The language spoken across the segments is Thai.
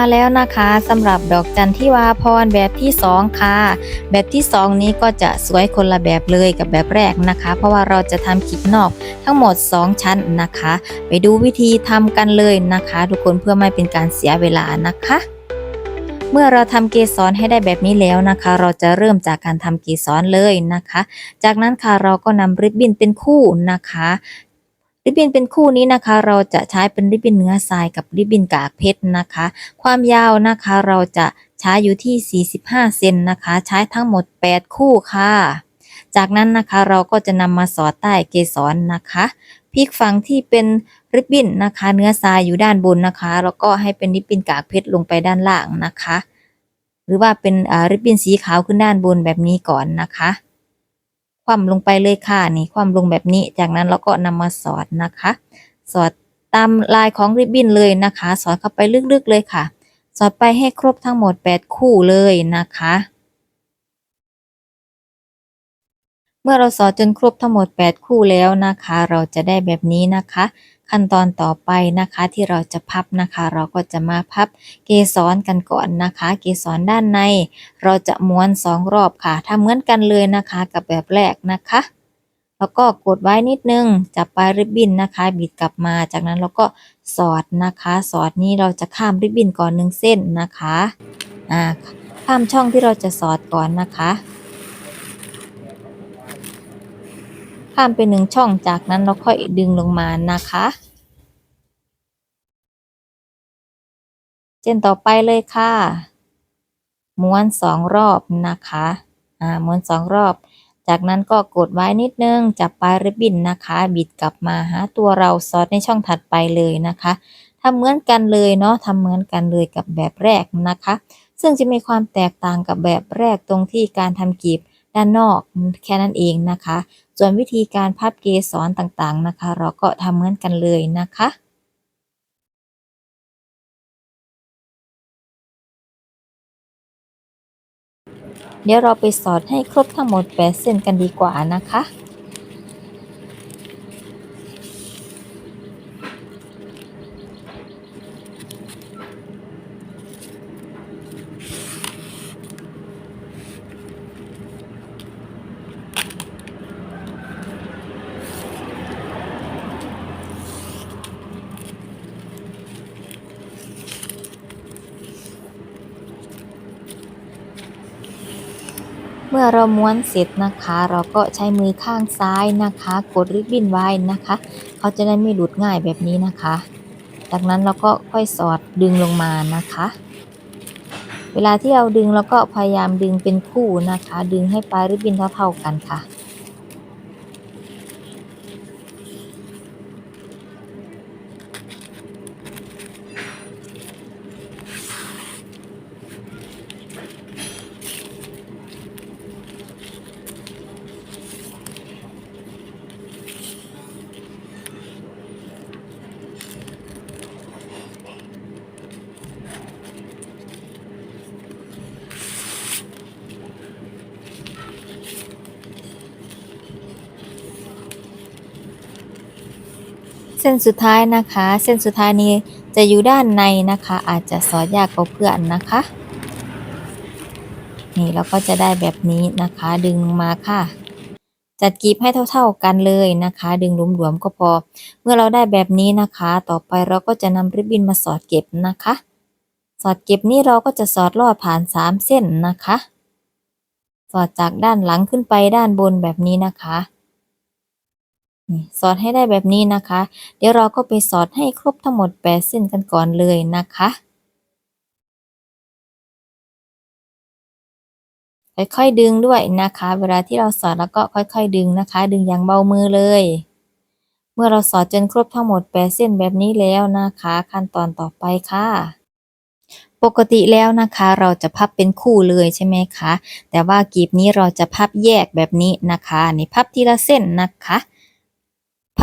มาแล้วนะคะสำหรับดอกจันทิวาพรแบบที่สองค่ะ แบบที่สองนี้ก็จะสวยคนละแบบเลยกับแบบแรกนะคะ เพราะว่าเราจะทำคลิปนอกทั้งหมด 2 ชั้นนะคะ ไปดูวิธีทำกันเลยนะคะ ทุกคนเพื่อไม่เป็นการเสียเวลานะคะเมื่อเราทำเกสรให้ได้แบบนี้แล้วนะคะ เราจะเริ่มจากการทำเกสรเลยนะคะ จากนั้นค่ะเราก็นำริบบิ้นเป็นคู่นะคะ ริบบิ้นเป็นคู่นี้นะคะ เราจะใช้เป็นริบบิ้นเนื้อทรายกับริบบิ้นกากเพชรนะคะ ความยาวนะคะเราจะใช้อยู่ที่ 45 เซนนะคะ ใช้ทั้งหมด 8 คู่ค่ะ จากนั้นนะคะเราก็จะนำมาสอดใต้เกสรนะคะพลิกฝั่งที่เป็นริบบิ้นนะคะ เนื้อทรายอยู่ด้านบนนะคะ แล้วก็ให้เป็นริบบิ้นกากเพชรลงไปด้านล่างนะคะ หรือว่าเป็นริบบิ้นสีขาวขึ้นด้านบนแบบนี้ก่อนนะคะ ว่ำลงไปเลยค่ะนี่คว่ำลงแบบนี้ จากนั้นเราก็นำมาสอดนะคะ สอดตามลายของริบบิ้นเลยนะคะ สอดเข้าไปลึกๆเลยค่ะ สอดไปให้ครบทั้งหมด 8 คู่เลยนะคะ เมื่อเราสอดจนครบทั้งหมด 8 คู่แล้วนะคะ เราจะได้แบบนี้นะคะ ขั้นตอนต่อไปนะคะที่เราจะพับนะคะ เราก็จะมาพับเกสรกันก่อนนะคะ เกสรด้านใน เราจะม้วนสองรอบค่ะทำเหมือนกันเลยนะคะกับแบบแรกนะคะ แล้วก็กดไว้นิดนึงจับปลายริบบิ้นนะคะ บิดกลับมาจากนั้นเราก็สอดนะคะ สอดนี้เราจะข้ามริบบิ้นก่อนหนึ่งเส้นนะคะอ่าข้ามช่องที่เราจะสอดก่อนนะคะ ข้ามไปหนึ่งช่องจากนั้นเราค่อยดึงลงมานะคะเส้นต่อไปเลยค่ะ ม้วนสองรอบนะคะอ่าม้วนสองรอบ จากนั้นก็กดไว้นิดนึงจับปลายริบบิ้นนะคะ บิดกลับมาหาตัวเราซอดในช่องถัดไปเลยนะคะทำเหมือนกันเลยเนาะทำเหมือนกันเลยกับแบบแรกนะคะ ซึ่งจะมีความแตกต่างกับแบบแรกตรงที่การทำกีบ ด้านนอกแค่นั้นเองนะคะ ส่วนวิธีการพับเกสรต่างๆนะคะ เราก็ทำเหมือนกันเลยนะคะเดี๋ยวเราไปสอดให้ครบทั้งหมด 8 เส้นกันดีกว่านะคะ มื่อเราม้วนเสร็จนะคะ เราก็ใช้มือข้างซ้ายนะคะ กดริบบิ้นไว้นะคะ เขาจะได้ไม่หลุดง่ายแบบนี้นะคะ จากนั้นเราก็ค่อยสอดดึงลงมานะคะ เวลาที่เราดึงเราก็พยายามดึงเป็นคู่นะคะ ดึงให้ปลายริบบิ้นเท่าๆกันค่ะ เส้นสุดท้ายนะคะ เส้นสุดท้ายนี้จะอยู่ด้านในนะคะ อาจจะสอดยากกว่าเพื่อนนะคะ นี่เราก็จะได้แบบนี้นะคะ ดึงมาค่ะ จัดกรีบให้เท่าๆกันเลยนะคะ ดึงหลวมๆก็พอ เมื่อเราได้แบบนี้นะคะ ต่อไปเราก็จะนำริบบิ้นมาสอดเก็บนะคะ สอดเก็บนี้เราก็จะสอดลอดผ่านสามเส้นนะคะ สอดจากด้านหลังขึ้นไปด้านบนแบบนี้นะคะ นี่สอดให้ได้แบบนี้นะคะ เดี๋ยวเราก็ไปสอดให้ครบทั้งหมด 8 เส้นกันก่อนเลยนะคะค่อยๆดึงด้วยนะคะ เวลาที่เราสอดแล้วก็ค่อยๆดึงนะคะ ดึงอย่างเบามือเลย เมื่อเราสอดจนครบทั้งหมด 8 เส้นแบบนี้แล้วนะคะ ขั้นตอนต่อไปค่ะปกติแล้วนะคะเราจะพับเป็นคู่เลยใช่ไหมคะ แต่ว่ากีบนี้เราจะพับแยกแบบนี้นะคะนี่พับทีละเส้นนะคะ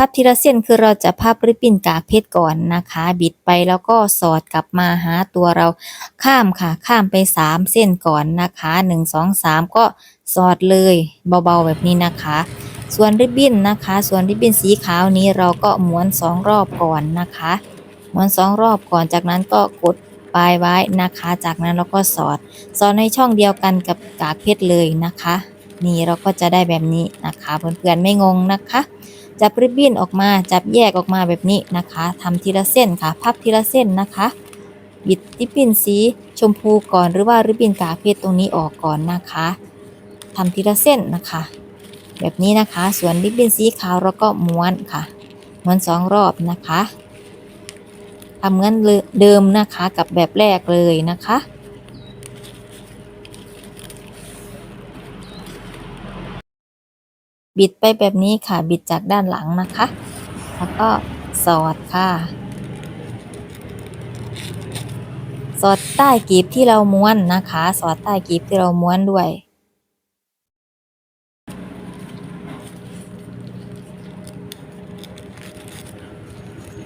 พับทีละเส้นคือเราจะพับริบบิ้นกากเพชรก่อนนะคะ บิดไปแล้วก็สอดกลับมาหาตัวเราข้ามค่ะ ข้ามไปสามเส้นก่อนนะคะหนึ่งสองสามก็สอดเลยเบาๆแบบนี้นะคะ ส่วนริบบิ้นนะคะ ส่วนริบบิ้นสีขาวนี้เราก็ม้วนสองรอบก่อนนะคะม้วนสองรอบก่อนจากนั้นก็กดปลายไว้นะคะ จากนั้นเราก็สอด สอดในช่องเดียวกันกับกากเพชรเลยนะคะ นี่เราก็จะได้แบบนี้นะคะ เพื่อนๆไม่งงนะคะ จับริบบิ้นออกมาจับแยกออกมาแบบนี้นะคะทำทีละเส้นค่ะ พับทีละเส้นนะคะ บิดริบบิ้นสีชมพูก่อนหรือว่าริบบิ้นกาเพชรตรงนี้ออกก่อนนะคะทำทีละเส้นนะคะ แบบนี้นะคะ ส่วนริบบิ้นสีขาวเราก็ม้วนค่ะ ม้วนสองรอบนะคะทำเหมือนเดิมนะคะกับแบบแรกเลยนะคะ บิดไปแบบนี้ค่ะ บิดจากด้านหลังนะคะ แล้วก็สอดค่ะ สอดใต้กีบที่เราม้วนนะคะ สอดใต้กีบที่เราม้วนด้วย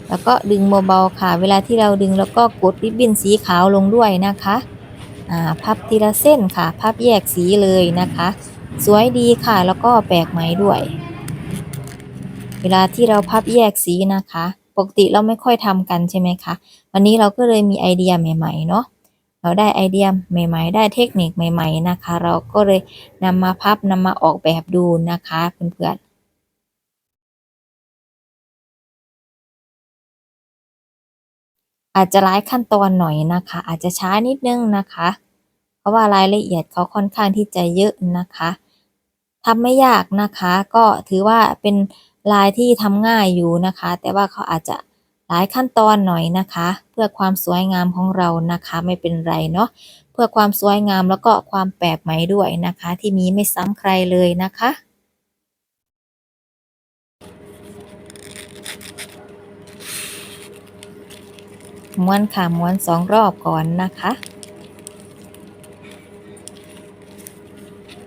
แล้วก็ดึงเบาๆค่ะ เวลาที่เราดึงแล้วก็กดริบบิ้นสีขาวลงด้วยนะคะ อ่า พับทีละเส้นค่ะ พับแยกสีเลยนะคะ สวยดีค่ะ แล้วก็แปลกไหมด้วย เวลาที่เราพับแยกสีนะคะ ปกติเราไม่ค่อยทำกันใช่ไหมคะ วันนี้เราก็เลยมีไอเดียใหม่ๆเนาะเราได้ไอเดียใหม่ ๆ ได้เทคนิคใหม่ ๆนะคะ เราก็เลยนำมาพับนำมาออกแบบดูนะคะเพื่อนๆอาจจะหลายขั้นตอนหน่อยนะคะ อาจจะช้านิดนึงนะคะ เพราะว่ารายละเอียดเขาค่อนข้างที่จะเยอะนะคะ ทำไม่ยากนะคะ ก็ถือว่าเป็นลายที่ทำง่ายอยู่นะคะ แต่ว่าเขาอาจจะหลายขั้นตอนหน่อยนะคะ เพื่อความสวยงามของเรานะคะไม่เป็นไรเนาะเพื่อความสวยงามแล้วก็ความแปลกใหม่ด้วยนะคะ ที่มีไม่ซ้ำใครเลยนะคะม้วนค่ะม้วนสองรอบก่อนนะคะ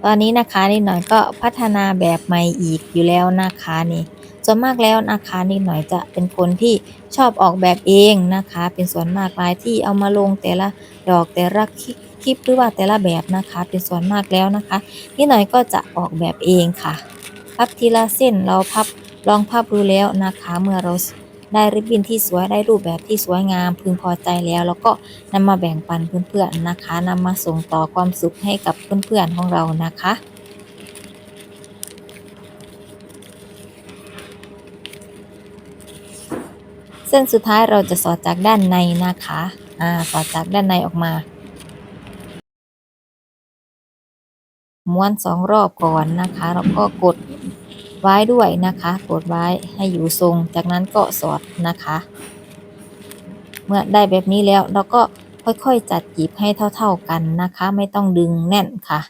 ตอนนี้นะคะนิดหน่อยก็พัฒนาแบบใหม่อีกอยู่แล้วนะคะนี่ส่วนมากแล้วนะคะนิดหน่อยจะเป็นคนที่ชอบออกแบบเองนะคะ เป็นส่วนมากลายที่เอามาลงแต่ละดอกแต่ละคลิปหรือว่าแต่ละแบบนะคะ เป็นส่วนมากแล้วนะคะนิดหน่อยก็จะออกแบบเองค่ะ พับทีละเส้นเราพับลองพับดูแล้วนะคะ เมื่อเรา ได้ริบบิ้นที่สวยได้รูปแบบที่สวยงามพึงพอใจแล้ว แล้วก็นำมาแบ่งปันเพื่อนๆนะคะนำมาส่งต่อความสุขให้กับเพื่อนๆของเรานะคะเส้นสุดท้ายเราจะสอดจากด้านในนะคะ อ่า สอดจากด้านในออกมา ม้วนสองรอบก่อนนะคะ แล้วก็กด ไว้ด้วยนะคะกดไว้ให้อยู่ทรง จากนั้นก็สอดนะคะ เมื่อได้แบบนี้แล้วเราก็ค่อยๆ จัดจีบให้เท่าๆกันนะคะ ไม่ต้องดึงแน่นค่ะ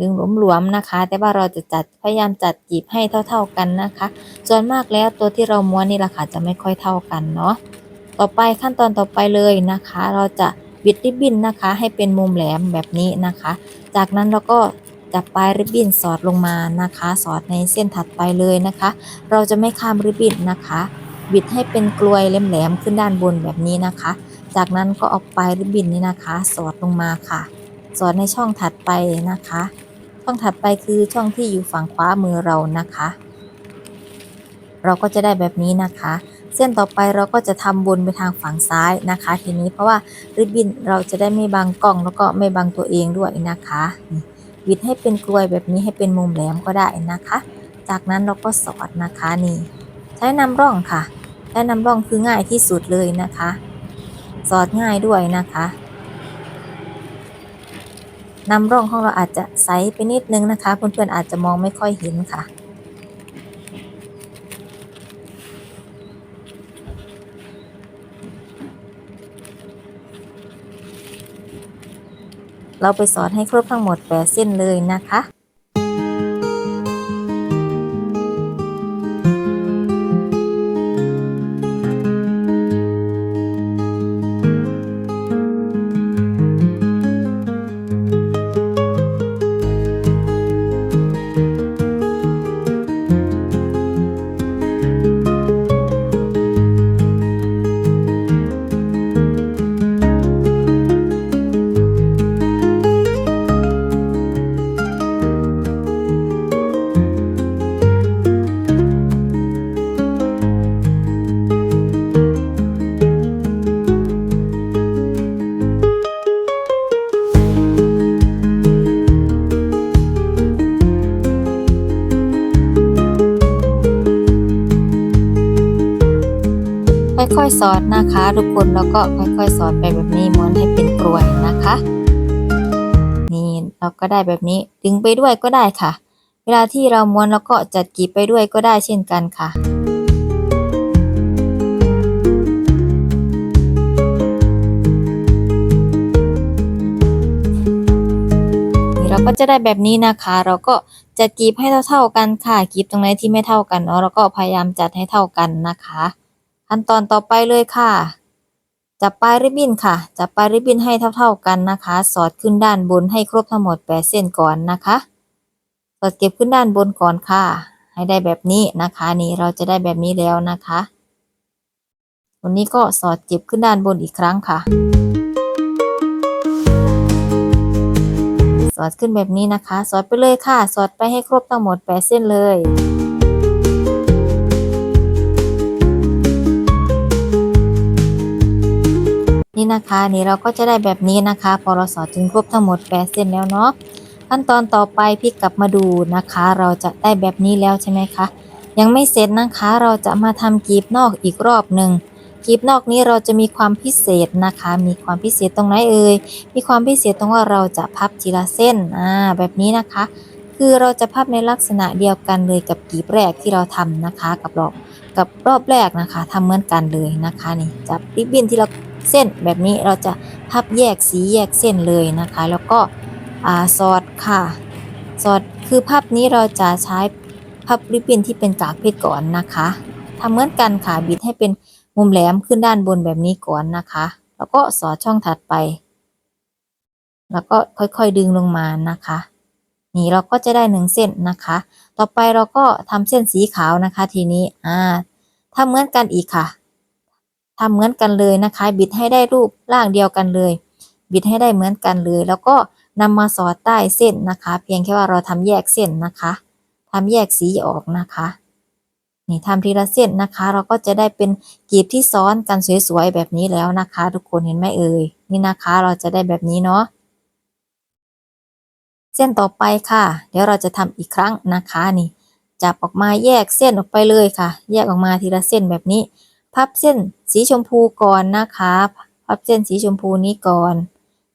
ดึงหลวมๆนะคะ แต่ว่าเราจะจัดพยายามจัดจีบให้เท่าๆกันนะคะ ส่วนมากแล้วตัวที่เราม้วนนี่แหละค่ะจะไม่ค่อยเท่ากันเนาะต่อไปขั้นตอนต่อไปเลยนะคะ เราจะ บิดริบบิ้นนะคะ ให้เป็นมุมแหลมแบบนี้นะคะ จากนั้นเราก็จับปลายริบบิ้นสอดลงมานะคะ สอดในเส้นถัดไปเลยนะคะ เราจะไม่ข้ามริบบิ้นนะคะบิดให้เป็นกลวยแหลมๆขึ้นด้านบนแบบนี้นะคะ จากนั้นก็เอาปลายริบบิ้นนี้นะคะ สอดลงมาค่ะ สอดในช่องถัดไปนะคะ ช่องถัดไปคือช่องที่อยู่ฝั่งขวามือเรานะคะ เราก็จะได้แบบนี้นะคะ เส้นต่อไปเราก็จะทำบนไปทางฝั่งซ้ายนะคะ ทีนี้เพราะว่าริบบิ้นเราจะได้ไม่บังกล้องแล้วก็ไม่บังตัวเองด้วยนะคะบิดให้เป็นกลวยแบบนี้ให้เป็นมุมแหลมก็ได้นะคะ จากนั้นเราก็สอดนะคะนี่ใช้นำร่องค่ะใช้นำร่องคือง่ายที่สุดเลยนะคะ สอดง่ายด้วยนะคะนำร่องของเราอาจจะใสไปนิดนึงนะคะ เพื่อนๆอาจจะมองไม่ค่อยเห็นค่ะ เราไปสอนให้ครบทั้งหมด8เส้นเลยนะคะ อยๆ สอดนะคะ ทุกคนแล้วก็ค่อยๆ สอดไปแบบนี้ม้วนให้เป็นกลวยนะคะ นี่เราก็ได้แบบนี้ดึงไปด้วยก็ได้ค่ะ เวลาที่เราม้วนแล้วก็จัดกีบไปด้วยก็ได้เช่นกันค่ะนี่เราก็จะได้แบบนี้นะคะ เราก็จัดกีบให้เท่าๆกันค่ะกีบตรงไหนที่ไม่เท่ากันเนาะเราก็พยายามจัดให้เท่ากันนะคะ ขั้นตอนต่อไปเลยค่ะ จับปลายริบบิ้นค่ะ จับปลายริบบิ้นให้เท่า ๆกันนะคะ สอดขึ้นด้านบนให้ครบทั้งหมด 8 เส้นก่อนนะคะ สอดเก็บขึ้นด้านบนก่อนค่ะ ให้ได้แบบนี้นะคะ นี่เราจะได้แบบนี้แล้วนะคะวันนี้ก็สอดเก็บขึ้นด้านบนอีกครั้งค่ะ สอดขึ้นแบบนี้นะคะ สอดไปเลยค่ะ สอดไปให้ครบทั้งหมด 8 เส้นเลย นี่นะคะนี่เราก็จะได้แบบนี้นะคะพอเราสอดจนครบทั้งหมด8เส้นแล้วเนาะขั้นตอนต่อไปพี่กลับมาดูนะคะ เราจะได้แบบนี้แล้วใช่ไหมคะยังไม่เสร็จนะคะเราจะมาทำกรีบนอกอีกรอบหนึ่งกรีบนอกนี้เราจะมีความพิเศษนะคะ มีความพิเศษตรงไหนเอ่ยมีความพิเศษตรงว่าเราจะพับทีละเส้นอ่าแบบนี้นะคะ คือเราจะพับในลักษณะเดียวกันเลยกับกรีบแรกที่เราทำนะคะ กับรอบกับรอบแรกนะคะทำเหมือนกันเลยนะคะนี่จับริบบิ้นที่เรา เส้นแบบนี้เราจะพับแยกสีแยกเส้นเลยนะคะ แล้วก็สอดค่ะ สอดคือพับนี้เราจะใช้พับริบบิ้นที่เป็นกากเพชรก่อนนะคะทำเหมือนกันค่ะบิดให้เป็นมุมแหลมขึ้นด้านบนแบบนี้ก่อนนะคะ แล้วก็สอดช่องถัดไป แล้วก็ค่อยๆดึงลงมานะคะ นี่เราก็จะได้หนึ่งเส้นนะคะ ต่อไปเราก็ทำเส้นสีขาวนะคะ ทีนี้อ่าทำเหมือนกันอีกค่ะ ทำเหมือนกันเลยนะคะ บิดให้ได้รูปร่างเดียวกันเลย บิดให้ได้เหมือนกันเลย แล้วก็นำมาสอดใต้เส้นนะคะ เพียงแค่ว่าเราทำแยกเส้นนะคะทำแยกสีออกนะคะนี่ทำทีละเส้นนะคะ เราก็จะได้เป็นกรีบที่ซ้อนกันสวยๆแบบนี้แล้วนะคะ ทุกคนเห็นไหมเอ่ยนี่นะคะ เราจะได้แบบนี้เนาะเส้นต่อไปค่ะ เดี๋ยวเราจะทำอีกครั้งนะคะนี่จับออกมาแยกเส้นออกไปเลยค่ะ แยกออกมาทีละเส้นแบบนี้ พับเส้นสีชมพูก่อนนะคะ พับเส้นสีชมพูนี้ก่อน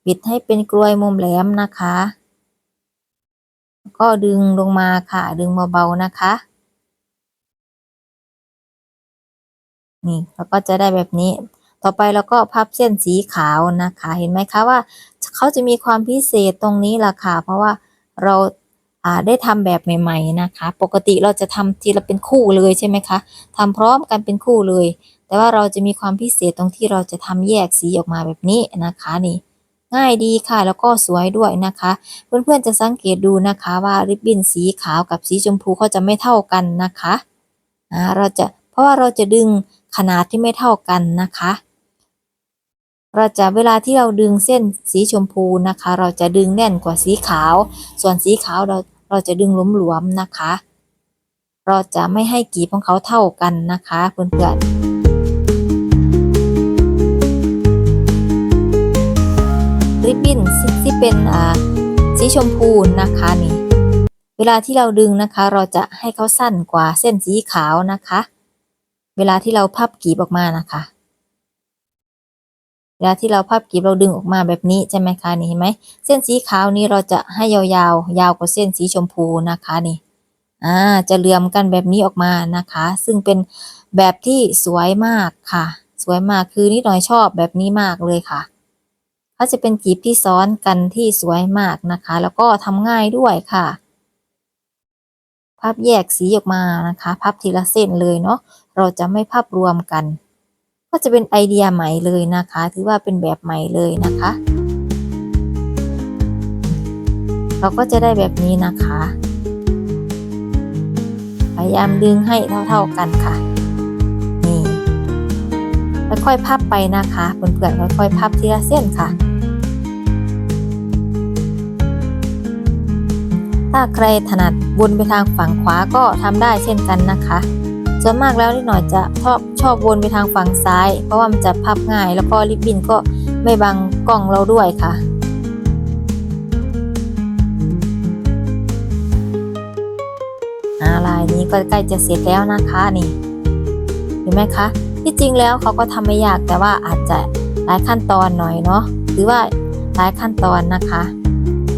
บิดให้เป็นกลวยมุมแหลมนะคะ ก็ดึงลงมาค่ะดึงเบาๆนะคะ นี่เราก็จะได้แบบนี้ ต่อไปเราก็พับเส้นสีขาวนะคะ เห็นไหมคะว่าเขาจะมีความพิเศษตรงนี้ล่ะค่ะ เพราะว่าเราอ่า ได้ทำแบบใหม่ ๆนะคะ ปกติเราจะทำทีละเป็นคู่เลยใช่ไหมคะทำพร้อมกันเป็นคู่เลย แต่ว่าเราจะมีความพิเศษตรงที่เราจะทำแยกสีออกมาแบบนี้นะคะนี่ง่ายดีค่ะ แล้วก็สวยด้วยนะคะ เพื่อนๆจะสังเกตดูนะคะว่าริบบิ้นสีขาวกับสีชมพูเขาจะไม่เท่ากันนะคะอ่าเราจะเพราะว่าเราจะดึงขนาดที่ไม่เท่ากันนะคะ เราจะเวลาที่เราดึงเส้นสีชมพูนะคะ เราจะดึงแน่นกว่าสีขาว ส่วนสีขาวเราเราจะดึงหลวมๆนะคะ เราจะไม่ให้กีบของเขาเท่ากันนะคะเพื่อนๆริบบิ้นที่เป็นอ่าสีชมพูนะคะนี่เวลาที่เราดึงนะคะ เราจะให้เขาสั้นกว่าเส้นสีขาวนะคะ เวลาที่เราพับกีบออกมานะคะ เวลาที่เราพับกีบเราดึงออกมาแบบนี้ใช่ไหมคะนี่เห็นไหมเส้นสีขาวนี้เราจะให้ยาวๆ ยาวกว่าเส้นสีชมพูนะคะนี่อ่าจะเหลื่อมกันแบบนี้ออกมานะคะ ซึ่งเป็นแบบที่สวยมากค่ะ สวยมากคือนิดหน่อยชอบแบบนี้มากเลยค่ะเขาจะเป็นกีบที่ซ้อนกันที่สวยมากนะคะ แล้วก็ทำง่ายด้วยค่ะ พับแยกสีออกมานะคะ พับทีละเส้นเลยเนาะเราจะไม่พับรวมกัน ก็จะเป็นไอเดียใหม่เลยนะคะ ถือว่าเป็นแบบใหม่เลยนะคะ เราก็จะได้แบบนี้นะคะ พยายามดึงให้เท่าๆกันค่ะนี่ค่อยๆพับไปนะคะเพื่อนๆค่อยๆพับทีละเส้นค่ะ ถ้าใครถนัดวนไปทางฝั่งขวาก็ทำได้เช่นกันนะคะ ส่วนมากแล้วนิดหน่อยจะชอบชอบวนไปทางฝั่งซ้าย เพราะว่ามันจะพับง่าย แล้วก็ริบบิ้นก็ไม่บังกล้องเราด้วยค่ะอาลายนี้ก็ใกล้จะเสร็จแล้วนะคะนี่เห็นไหมคะ ที่จริงแล้วเขาก็ทำไม่ยากแต่ว่าอาจจะหลายขั้นตอนหน่อยเนาะหรือว่าหลายขั้นตอนนะคะ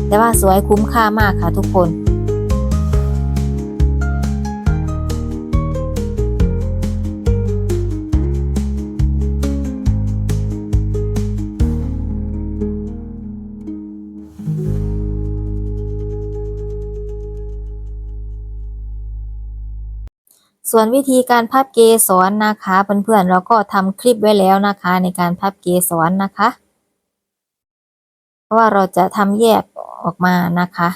แต่ว่าสวยคุ้มค่ามากค่ะทุกคน ส่วนวิธีการพับเกสรนะคะ เพื่อนๆเราก็ทำคลิปไว้แล้วนะคะ ในการพับเกสรนะคะ เพราะว่าเราจะทำแยกออกมานะคะ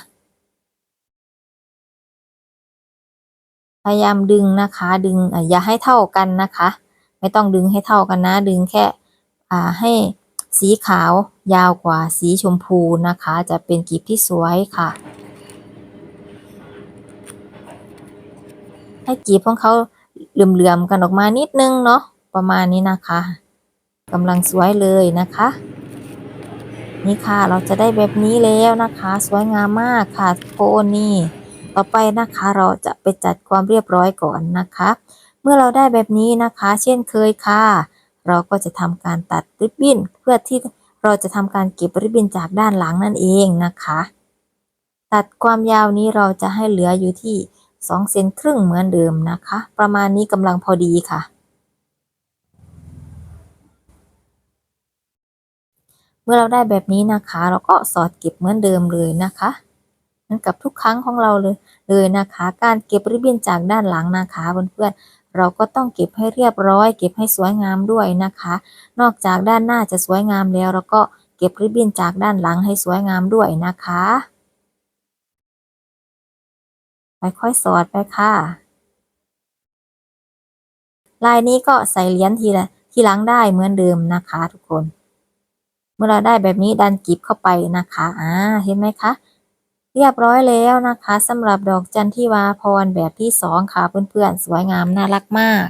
พยายามดึงนะคะ ดึงอย่าให้เท่ากันนะคะ ไม่ต้องดึงให้เท่ากันนะ ดึงแค่อ่าให้สีขาวยาวกว่าสีชมพูนะคะ จะเป็นกลีบที่สวยค่ะ ให้กีบของเขาเหลื่อมๆกันออกมานิดนึงเนาะประมาณนี้นะคะกำลังสวยเลยนะคะ นี่ค่ะเราจะได้แบบนี้แล้วนะคะ สวยงามมากค่ะทุกคนนี่ต่อไปนะคะเราจะไปจัดความเรียบร้อยก่อนนะคะ เมื่อเราได้แบบนี้นะคะ เช่นเคยค่ะ เราก็จะทำการตัดริบบิ้นเพื่อที่เราจะทำการเก็บริบบิ้นจากด้านหลังนั่นเองนะคะ ตัดความยาวนี้เราจะให้เหลืออยู่ที่ 2เซนครึ่งเหมือนเดิมนะคะ ประมาณนี้กำลังพอดีค่ะ เมื่อเราได้แบบนี้นะคะ เราก็สอดเก็บเหมือนเดิมเลยนะคะเหมือนกับทุกครั้งของเราเลยเลยนะคะ การเก็บริบบิ้นจากด้านหลังนะคะเพื่อนๆเราก็ต้องเก็บให้เรียบร้อย เก็บให้สวยงามด้วยนะคะ นอกจากด้านหน้าจะสวยงามแล้ว เราก็เก็บริบบิ้นจากด้านหลังให้สวยงามด้วยนะคะ ค่อยๆสอดไปค่ะ ลายนี้ก็ใส่เหรียญทีละทีหลังได้เหมือนเดิมนะคะ ทุกคน เมื่อเราได้แบบนี้ดันกิบเข้าไปนะคะอ่าเห็นไหมคะ เรียบร้อยแล้วนะคะสำหรับดอกจันทิวาพรแบบที่สองค่ะเพื่อนๆสวยงามน่ารักมาก